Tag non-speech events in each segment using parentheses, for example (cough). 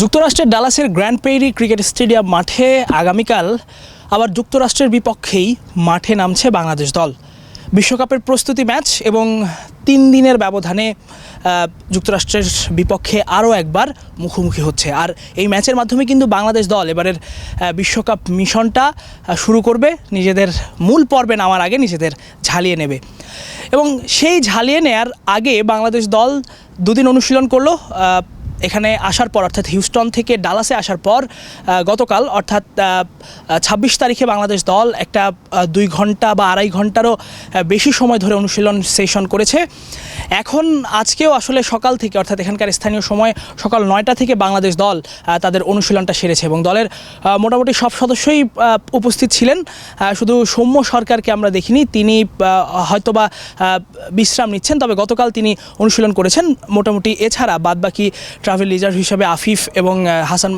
যুক্তরাষ্ট্রের ডালাসের Grand Prairie cricket stadium মাঠে আগামীকাল আবার যুক্তরাষ্ট্রের বিপক্ষেই মাঠে নামছে বাংলাদেশ দল। বিশ্বকাপের প্রস্তুতি ম্যাচ এবং তিন দিনের ব্যবধানে যুক্তরাষ্ট্রের বিপক্ষে আরও একবার মুখোমুখি হচ্ছে। আর এই ম্যাচের মাধ্যমে কিন্তু বাংলাদেশ দল এবারের বিশ্বকাপ মিশনটা শুরু করবে। নিজেদের মূল পর্বে নামার আগে নিজেদের ঝালিয়ে নেবে। এবং সেই ঝালিয়ে নেয়ার আগে বাংলাদেশ দল দুদিন অনুশীলন করল এখানে আসার পর, অর্থাৎ হিউস্টন থেকে ডালাসে আসার পর গতকাল, অর্থাৎ ছাব্বিশ তারিখে বাংলাদেশ দল একটা দুই ঘণ্টা বা আড়াই ঘন্টারও বেশি সময় ধরে অনুশীলন সেশন করেছে। এখন আজকেও আসলে সকাল থেকে, অর্থাৎ এখানকার স্থানীয় সময় সকাল নয়টা থেকে বাংলাদেশ দল তাদের অনুশীলনটা সেরেছে এবং দলের মোটামুটি সব সদস্যই উপস্থিত ছিলেন। শুধু সৌম্য সরকারকে আমরা দেখিনি, তিনি হয়তোবা বিশ্রাম নিচ্ছেন, তবে গতকাল তিনি অনুশীলন করেছেন। মোটামুটি এছাড়া বাদবাকি ট্রাভেল লিজার হিসাবে আফিফ এবং হাসান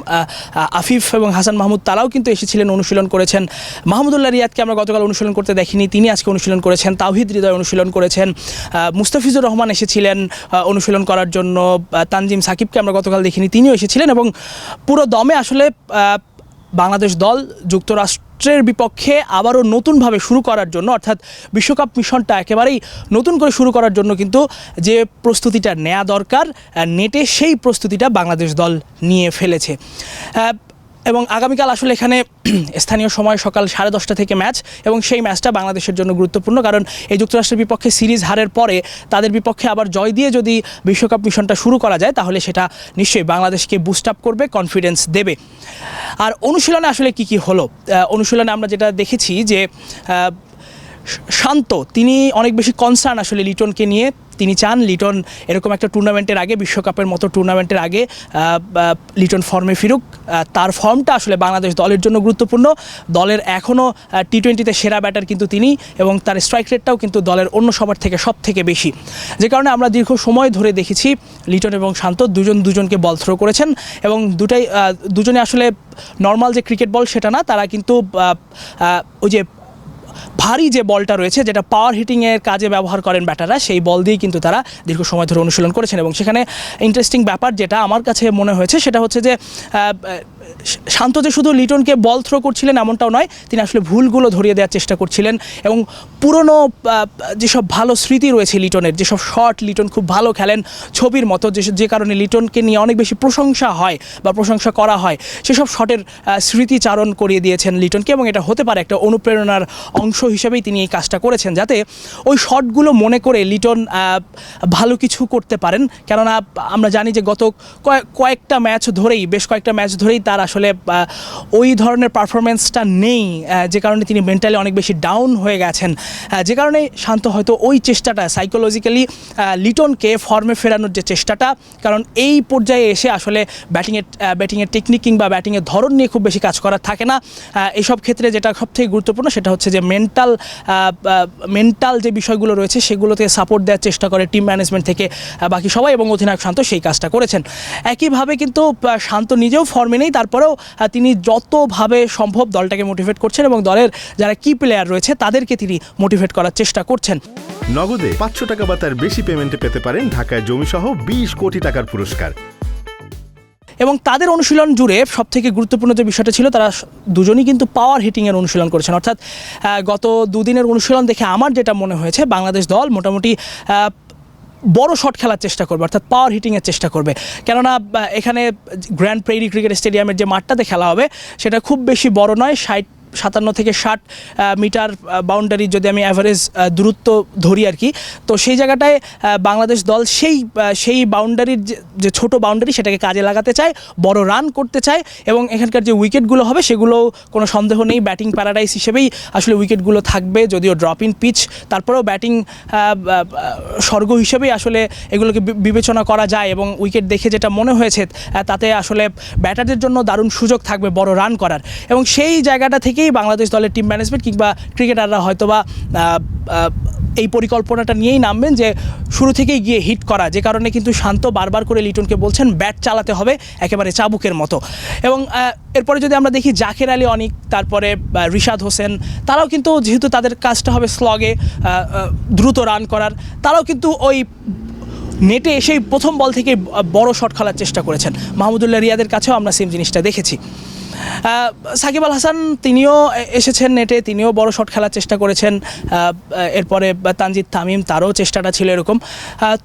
আফিফ এবং হাসান মাহমুদ তারাও কিন্তু এসেছিলেন অনুশীলন করেছেন। মাহমুদুল্লাহ রিয়াদকে আমরা গতকাল অনুশীলন করতে দেখিনি, তিনি আজকে অনুশীলন করেছেন, তাওহিদ হৃদয় অনুশীলন করেছেন। মুস্তাফিজুর রহমান এসেছিলেন অনুশীলন করার জন্য তানজিম সাকিবকে আমরা গতকাল দেখিনি, তিনিও এসেছিলেন এবং পুরো দমে আসলে বাংলাদেশ দল যুক্তরাষ্ট্রের বিপক্ষে আবারও নতুনভাবে শুরু করার জন্য, অর্থাৎ বিশ্বকাপ মিশনটা একেবারেই নতুন করে শুরু করার জন্য কিন্তু যে প্রস্তুতিটা নেওয়া দরকার নেটে সেই প্রস্তুতিটা বাংলাদেশ দল নিয়ে ফেলেছে। এবং আগামীকাল আসলে এখানে (clears throat) স্থানীয় সময় সকাল সাড়ে দশটা থেকে ম্যাচ এবং সেই ম্যাচটা বাংলাদেশের জন্য গুরুত্বপূর্ণ কারণ এই যুক্তরাষ্ট্রের বিপক্ষে সিরিজ হারের পরে তাদের বিপক্ষে আবার জয় দিয়ে যদি বিশ্বকাপ মিশনটা শুরু করা যায়, তাহলে সেটা নিশ্চয়ই বাংলাদেশকে বুস্ট আপ করবে কনফিডেন্স দেবে। আর অনুশীলনে আসলে কি কি হলো? অনুশীলনে আমরা যেটা দেখেছি যে শান্ত। তিনি অনেক বেশি কনসার্ন আসলে লিটনকে নিয়ে। তিনি চান লিটন এরকম একটা টুর্নামেন্টের আগে, বিশ্বকাপের মতো টুর্নামেন্টের আগে লিটন ফর্মে ফিরুক। তার ফর্মটা আসলে বাংলাদেশ দলের জন্য গুরুত্বপূর্ণ। দলের এখনও টি টোয়েন্টিতে সেরা ব্যাটার কিন্তু তিনি এবং তার স্ট্রাইক রেটটাও কিন্তু দলের অন্য সবার থেকে সব থেকে বেশি। যে কারণে আমরা দীর্ঘ সময় ধরে দেখেছি লিটন এবং শান্ত দুজন দুজনকে বল থ্রো করেছেন এবং দুটাই দুজনে আসলে নর্মাল যে ক্রিকেট বল সেটা না, তারা কিন্তু ওই যে ভারী যে বলটা রয়েছে, যেটা পাওয়ার হিটিংয়ের কাজে ব্যবহার করেন ব্যাটাররা, সেই বল দিয়েই কিন্তু তারা দীর্ঘ সময় ধরে অনুশীলন করেছেন। এবং সেখানে ইন্টারেস্টিং ব্যাপার যেটা আমার কাছে মনে হয়েছে, সেটা হচ্ছে যে শান্ত যে শুধু লিটনকে বল থ্রো করছিলেন এমনটাও নয়, তিনি আসলে ভুলগুলো ধরিয়ে দেওয়ার চেষ্টা করছিলেন। এবং পুরনো যেসব ভালো স্মৃতি রয়েছে লিটনের, যেসব শট লিটন খুব ভালো খেলেন ছবির মতো, যে যে কারণে লিটনকে নিয়ে অনেক বেশি প্রশংসা হয় বা প্রশংসা করা হয়, সেসব শটের স্মৃতিচারণ করিয়ে দিয়েছেন লিটনকে, এবং এটা হতে পারে একটা অনুপ্রেরণার অংশ হিসেবেই তিনি এই কাজটা করেছেন, যাতে ওই শটগুলো মনে করে লিটন ভালো কিছু করতে পারেন। কেননা আমরা জানি যে গত কয়েক- কয়েকটা ম্যাচ ধরেই, বেশ কয়েকটা ম্যাচ ধরেই তার আসলে ওই ধরনের পারফরমেন্সটা নেই যে কারণে তিনি মেন্টালি অনেক বেশি ডাউন হয়ে গেছেন। যে কারণে শান্ত হয়তো ওই চেষ্টাটা সাইকোলজিক্যালি লিটনকে ফর্মে ফেরানোর যে চেষ্টাটা, কারণ এই পর্যায়ে এসে আসলে ব্যাটিংয়ের ব্যাটিংয়ের টেকনিক কিংবা ব্যাটিংয়ের ধরন নিয়ে খুব বেশি কাজ করার থাকে না। এসব ক্ষেত্রে যেটা সবথেকে গুরুত্বপূর্ণ সেটা হচ্ছে যে মেন্টাল মেন্টাল যে বিষয়গুলো রয়েছে সেগুলোতে সাপোর্ট দেওয়ার চেষ্টা করে টিম ম্যানেজমেন্ট থেকে বাকি সবাই এবং অধিনায়ক শান্ত সেই কাজটা করেছেন। একইভাবে কিন্তু শান্ত নিজেও ফর্মে নেই, তারপরেও তিনি যতভাবে সম্ভব দলটাকে মোটিভেট করছেন এবং দলের যারা কি প্লেয়ার রয়েছে তাদেরকে তিনি মোটিভেট করার চেষ্টা করছেন। নগদে পাঁচশো টাকা বা তার বেশি পেমেন্টে পেতে পারেন ঢাকায় জমিসহ বিশ কোটি টাকার পুরস্কার। এবং তাদের অনুশীলন জুড়ে সব থেকে গুরুত্বপূর্ণ যে বিষয়টা ছিল, তারা দুজনই কিন্তু পাওয়ার হিটিংয়ের অনুশীলন করেছেন। অর্থাৎ গত দুদিনের অনুশীলন দেখে আমার যেটা মনে হয়েছে, বাংলাদেশ দল মোটামুটি বড় শট খেলার চেষ্টা করবে, অর্থাৎ পাওয়ার হিটিংয়ের চেষ্টা করবে। কেননা এখানে গ্র্যান্ড প্রেরি ক্রিকেট স্টেডিয়ামের যে মাঠটাতে খেলা হবে, সেটা খুব বেশি বড় নয়, ষাট সাতান্ন থেকে ষাট মিটার বাউন্ডারি যদি আমি অ্যাভারেজ দূরত্ব ধরি আর কি। তো সেই জায়গাটায় বাংলাদেশ দল সেই সেই বাউন্ডারির যে- ছোট বাউন্ডারি সেটাকে কাজে লাগাতে চায়, বড় রান করতে চায় এবং এখানকার যে উইকেটগুলো হবে সেগুলো কোনো সন্দেহ নেই। ব্যাটিং প্যারাডাইস হিসেবেই আসলে উইকেটগুলো থাকবে, যদিও ড্রপ ইন পিচ তারপরেও ব্যাটিং স্বর্গ হিসেবেই আসলে এগুলোকে বিবেচনা করা যায় এবং উইকেট দেখে যেটা মনে হয়েছে তাতে আসলে ব্যাটারদের জন্য দারুণ সুযোগ থাকবে বড় রান করার। এবং সেই জায়গাটা থেকেই বাংলাদেশ দলের টিম ম্যানেজমেন্ট কিংবা ক্রিকেটাররা হয়তোবা এই পরিকল্পনাটা নিয়েই নামবেন যে শুরু থেকেই গিয়ে হিট করা। যে কারণে কিন্তু শান্ত বারবার করে লিটনকে বলছেন ব্যাট চালাতে হবে একেবারে চাবুকের মতো। এবং এরপরে যদি আমরা দেখি জাকের আলী অনিক, তারপরে রিশাদ হোসেন, তারাও কিন্তু যেহেতু তাদের কাজটা হবে স্লগে দ্রুত রান করার, তারাও কিন্তু ওই নেটে এসেই প্রথম বল থেকে বড় শট খেলার চেষ্টা করেছেন। মাহমুদুল্লাহ রিয়াদের কাছেও আমরা সেম জিনিসটা দেখেছি। সাকিব আল হাসান তিনিও এসেছেন নেটে, তিনিও বড় শট খেলার চেষ্টা করেছেন এরপরে তানজিদ তামিম, তারও চেষ্টাটা ছিল এরকম।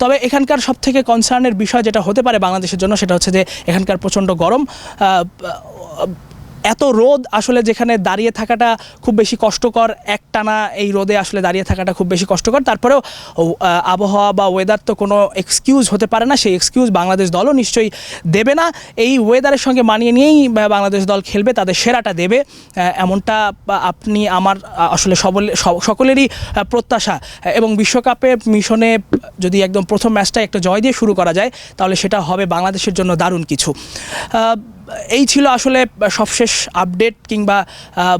তবে এখানকার সব থেকে কনসার্নের বিষয় যেটা হতে পারে বাংলাদেশের জন্য, সেটা হচ্ছে যে এখানকার প্রচণ্ড গরম। এত রোদ আসলে যেখানে দাঁড়িয়ে থাকাটা খুব বেশি কষ্টকর, একটানা এই রোদে আসলে দাঁড়িয়ে থাকাটা খুব বেশি কষ্টকর। তারপরেও আবহাওয়া বা ওয়েদার তো কোনো এক্সকিউজ হতে পারে না, সেই এক্সকিউজ বাংলাদেশ দলও নিশ্চয়ই দেবে না। এই ওয়েদারের সঙ্গে মানিয়ে নিয়েই বাংলাদেশ দল খেলবে, তাদের সেরাটা দেবে। এমনটা আপনি আমার আসলে সবল সকলেরই প্রত্যাশা। এবং বিশ্বকাপে মিশনে যদি একদম প্রথম ম্যাচটা একটা জয় দিয়ে শুরু করা যায়, তাহলে সেটা হবে বাংলাদেশের জন্য দারুণ কিছু। এই ছিল আসলে সবশেষ আপডেট কিংবা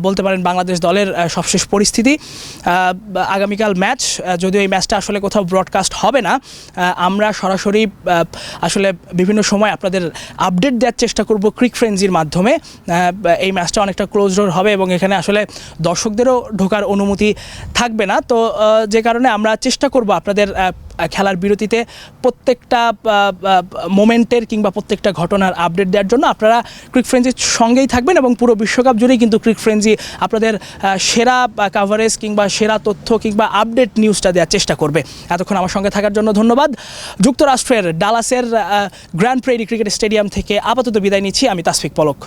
বলতে পারেন বাংলাদেশ দলের সবশেষ পরিস্থিতি। আগামীকাল ম্যাচ যদিও এই ম্যাচটা আসলে কোথাও ব্রডকাস্ট হবে না আমরা সরাসরি আসলে বিভিন্ন সময় আপনাদের আপডেট দেওয়ার চেষ্টা করব ক্রিক ফ্রেন্সির মাধ্যমে। এই ম্যাচটা অনেকটা ক্লোজ ডোর হবে এবং এখানে আসলে দর্শকদেরও ঢোকার অনুমতি থাকবে না। তো যে কারণে আমরা চেষ্টা করব আপনাদের খেলার বিরতিতে প্রত্যেকটা মোমেন্টের কিংবা প্রত্যেকটা ঘটনার আপডেট দেওয়ার জন্য আপনারা ক্রিক ফ্রেন্জির সঙ্গেই থাকবেন এবং পুরো বিশ্বকাপ জুড়েই কিন্তু ক্রিক ফ্রেন্জি আপনাদের সেরা কাভারেজ কিংবা সেরা তথ্য কিংবা আপডেট নিউজটা দেওয়ার চেষ্টা করবে। এতক্ষণ আমার সঙ্গে থাকার জন্য ধন্যবাদ। যুক্তরাষ্ট্রের ডালাসের গ্র্যান্ড প্রেরি ক্রিকেট স্টেডিয়াম থেকে আপাতত বিদায় নিচ্ছি। আমি তাসফিক পলক।